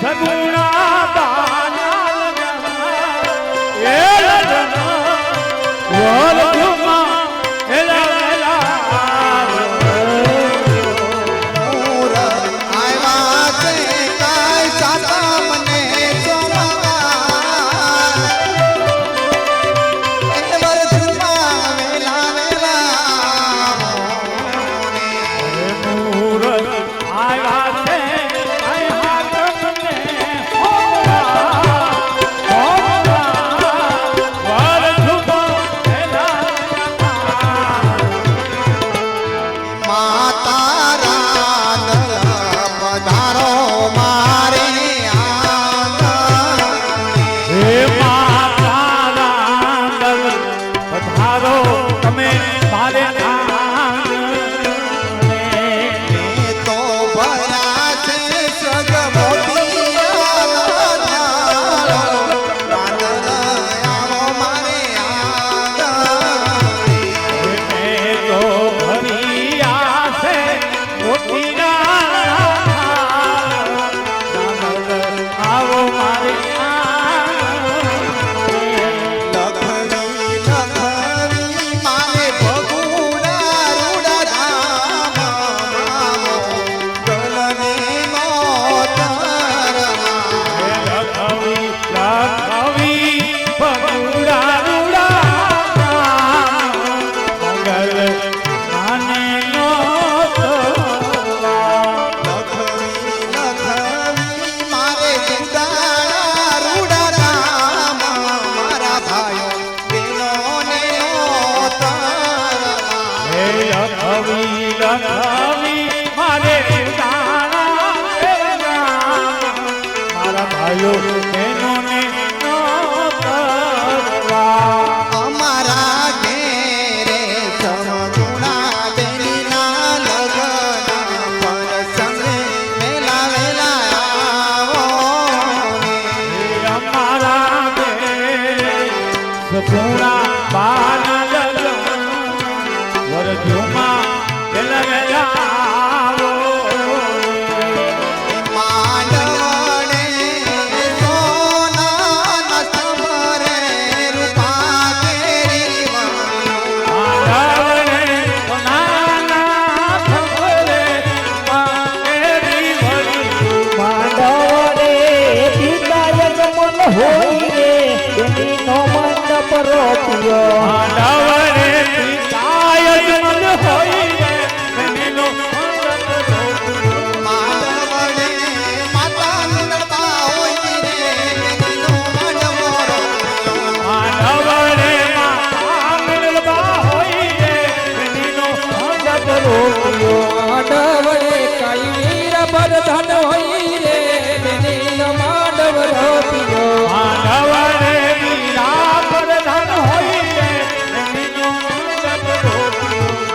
સગુણા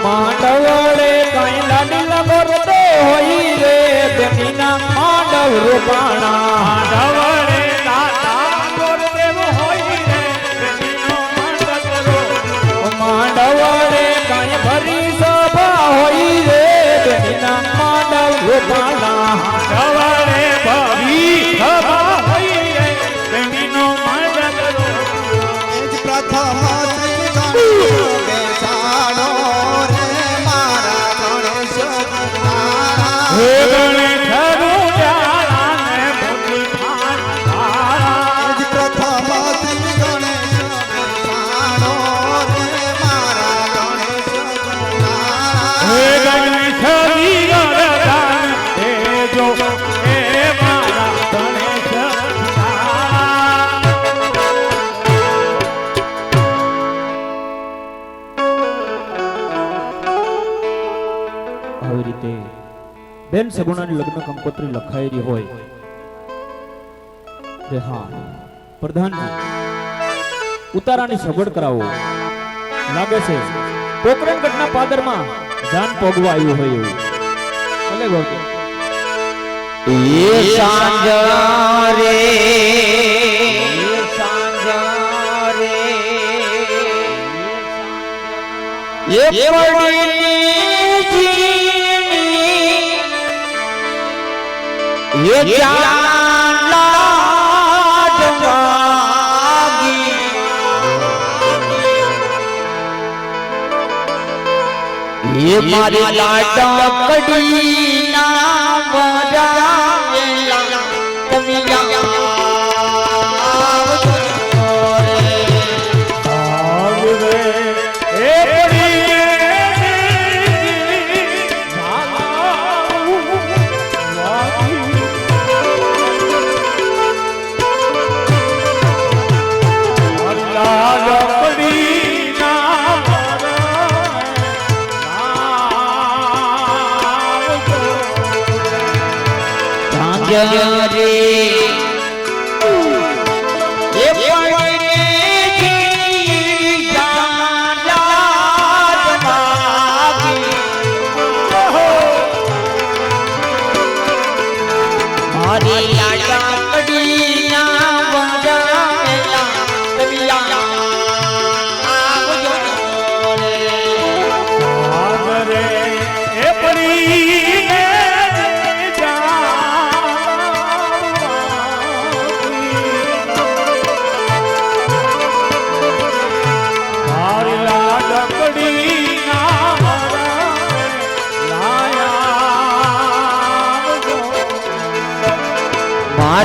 પાંડવડે કઈ લાડીલા ભરતો હોય રે તેની ના રૂપાણા. માટે બેન સગુણાની લગ્ન કંકોત્રી લખાયેલી હોય. કે હા પ્રધાન ઉતારાની સગવડ કરાવો. લાગે છે પોકરણ ગઢના પાદરમાં જાન પોગવા આવ્યું હોય એવું. ગોતો એ સાંજ રે ये पढ़ी जी ये लाड लागी ये मारी लाडा कड़ी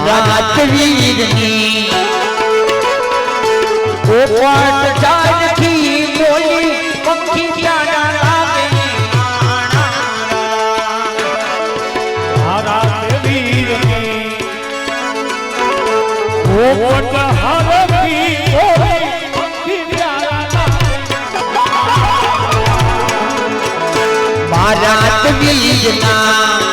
राजवीर ने गोपाल जान की बोली पंखी जाना लागे राजवीर ने गोपाल हर की बोली महाराज वीर ना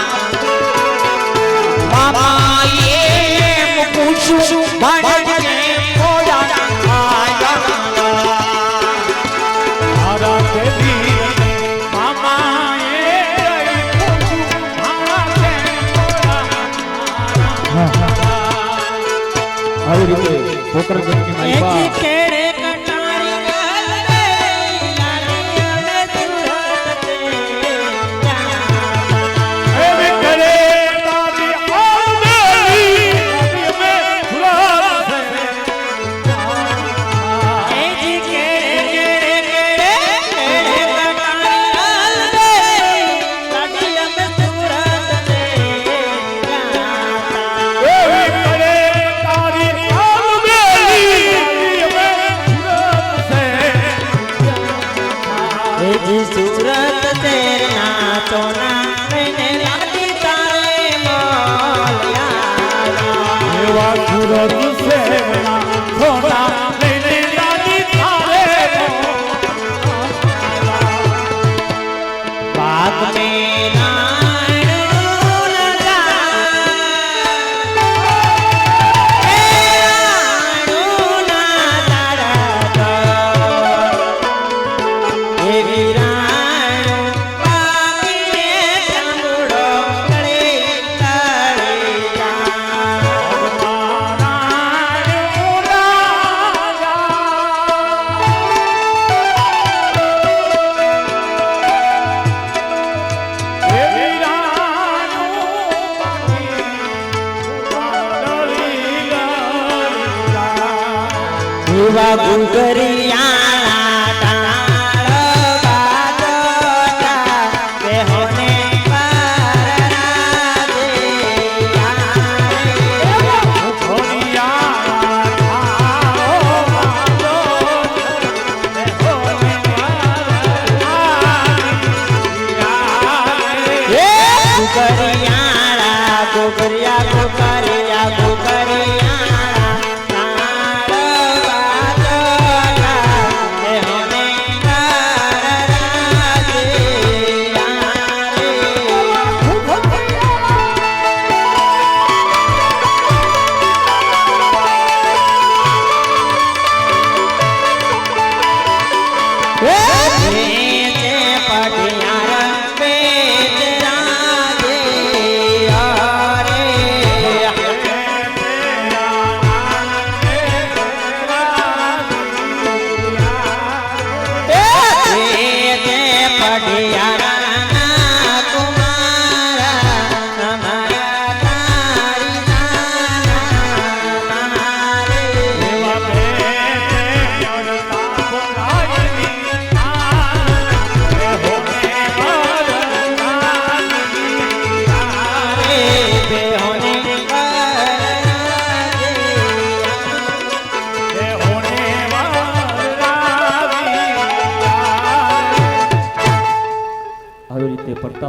આવી રીતે પોકરગઢની એવા ગુગરિયા ગુગરિયાળા ગુગરિયા ગુગરિયા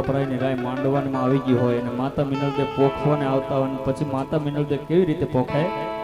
પ્રતાપરાયની ગાય માંડવામાં આવી ગઈ હોય અને માતા મિનલદેવ પોખવાને આવતા હોય પછી માતા મિનલદેવ કેવી રીતે પોખાય?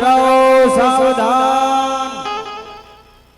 કન્યા સાવધાન